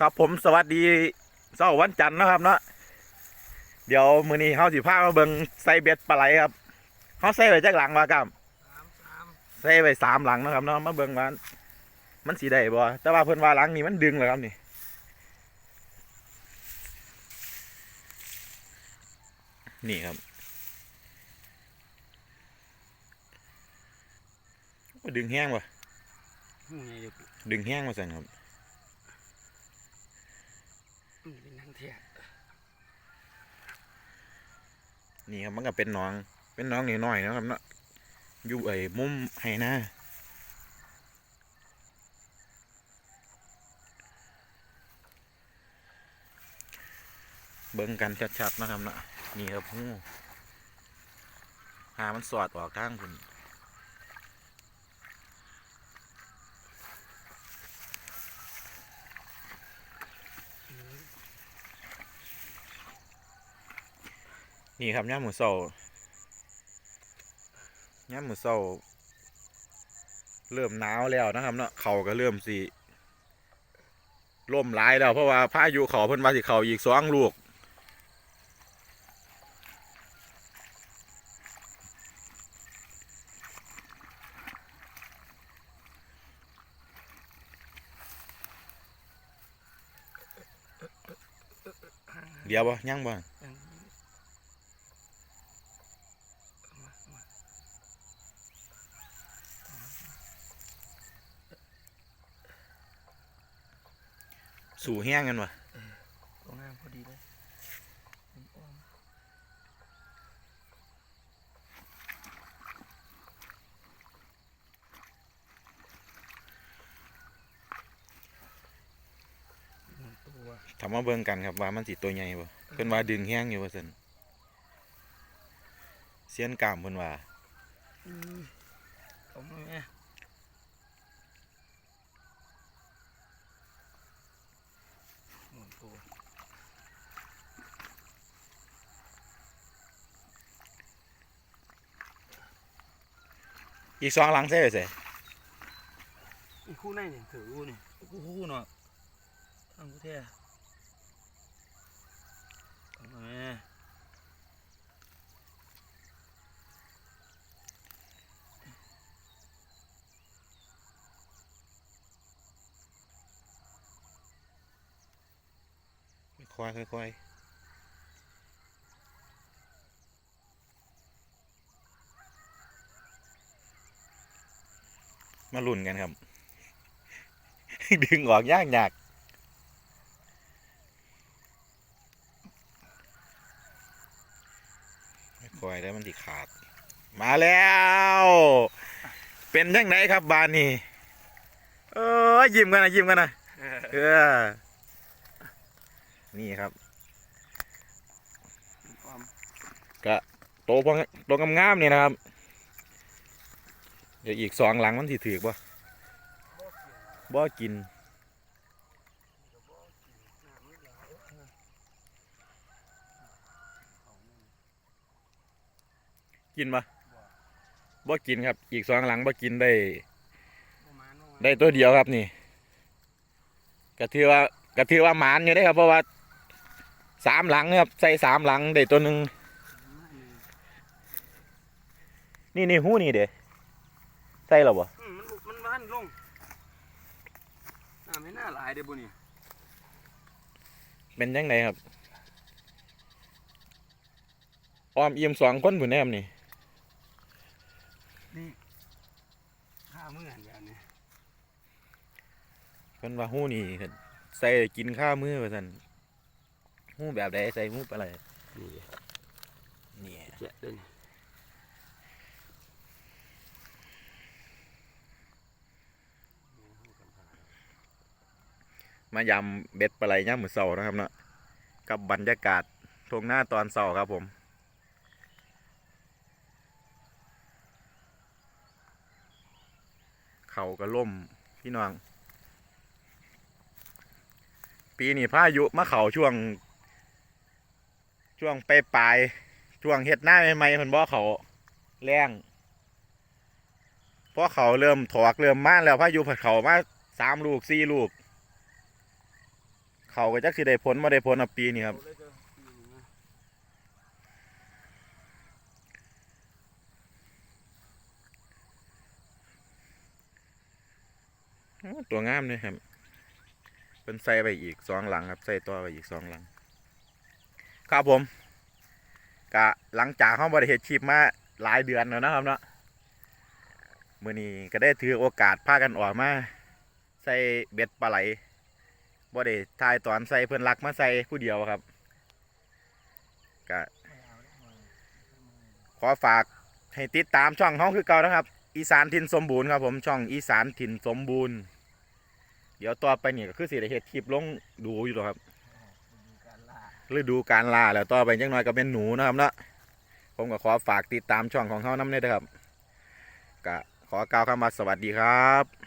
ครับผมสวัสดีเสาร์วันจันทร์นะครับเนาะเดี๋ยวมื้อนี้เฮาสิพามาเบิ่งใส่เบ็ดปลาไหลครับเฮาใส่ไว้จักหลังมาครับสามสามใส่ไว้สามหลังนะครับเนาะมาเบิ่งว่ามันสิได้บ่แต่ว่าเพิ่นว่าหลังนี้มันดึงแล้วครับนี่นี่ครับโอ้ดึงแห้งว่ะนี่ไงเดี๋ยวดึงแห้งมาสั่นครับมั นเป็นนังเทียนี่ครับมันก็เป็นน้อง เป็นน้องน้อยๆนะครับเนาะอยู่ไอ้มุมไห้นาเบิ่งกันชัดๆนะครับเนาะนี่ครับหูหามันสอดออกทางคุณ นี่ครับย่าหมูเศร้าย่าหมูเศร้าเริ่มหนาวแล้วนะครับเนาะเขาก็เริ่มสิล่มลายแล้วเพราะว่าพายุเขาเพิ่นว่าสิเขาอีกสองลูกเดี๋ยวบ่ยังบ่ ยังมามา สู่แห้งกันบ่ตัวงามพอดีเลยอ้อมหมุนตัวทำมาเบิ่งกันครับว่ามันสิตัวใหญ่บ่เพิ่นว่าดึงแห้งอยู่ว่าซั่นเสียนกล้ามเพิ่นว่าอืมเอามาแม่ หมุนตัวอีกสองหลังใส่ไว้ใส่อีคู่ไหนเนี่ยถือคู่นี่คู่คู่เนาะทางกูเท่เอาม ค่อยๆค่อยๆมาลุ้นกันครับ ดึงออกยากยากค่อยๆแล้วมันสิขาด มาแล้ว เป็นยังไงครับบานนี่เออยิ้มกันนะยิ้มกันนะเออ นี่ครับความโตพงโตงามๆนี่นะครับ เดี๋ยวอีกสองหลังมันสิถือป่ะบ่กินกินปะบ่กินครับ อีกสองหลังบ่กินได้ประมาณประมาณได้ตัวเดียวครับนี่กระถือว่ากระถือว่าหมานอยู่ได้ครับเพราะว่า สามหลังครับใส่สามหลังได้ตัวหนึ่งนี่นี่หูนี่เด้ใส่หรอบ่อืมมันมันบ้านลงอ่าไม่น่าหลายเด้อบุนี่เป็นยังไงครับออมเอี่ยมสองคนผู้แนมนี่นี่ข้ามือหันแบบนี้เพิ่นว่าหูนี่ใส่กินข้าวมือว่าซั่น หูแบบใดใส่หูปลาไหลนี่นี่เจ๊ะด้วยนี่มายำเบ็ดปลาไหลย่ามมื้อเช้านะครับเนาะกับบรรยากาศทงหน้าตอนเช้าครับผมเขาก็ล่มพี่น้อง ปีนี้พายุมาเขาช่วง ช่วงไปปลายช่วงเฮ็ดหน้าใหม่ๆเพิ่นบ่เขาแรงเพราะเขาเริ่มถอกเริ่มม่านแล้วพายุผัดเขามาสามลูกสี่ลูก เขาก็จักสิได้ผลบ่ได้ผลอะปีนี้ครับ ตัวงามเลยครับเป็นใส่ไปอีกสองหลังครับ ใส่ตัวไปอีกสองหลัง ครับผมกะหลังจากเขาบริเหตุชีพมาหลายเดือนแล้วนะครับเนาะมื่อนี้ก็ได้ถือโอกาสพากันออกมาใส่เบ็ดปลาไหลบ่ได้ทายตอนใส่เพื่อนรักมาใส่ผู้เดียวครับก็ขอฝากให้ติดตามช่องเขาคือเก่านะครับ อีสานถิ่นสมบูรณ์ครับผมช่องอีสานถิ่นสมบูรณ์ เดี๋ยวต่อไปนี่ก็คือสิได้เฮ็ดคลิปลงดูอยู่หรอครับ ฤดูการล่าแล้วต่อไปจังน้อยก็เป็นหนูนะครับเนาะผมก็ขอฝากติดตามช่องของเขาน้ำเด้อครับก็ขอกล่าวคำว่าสวัสดีครับ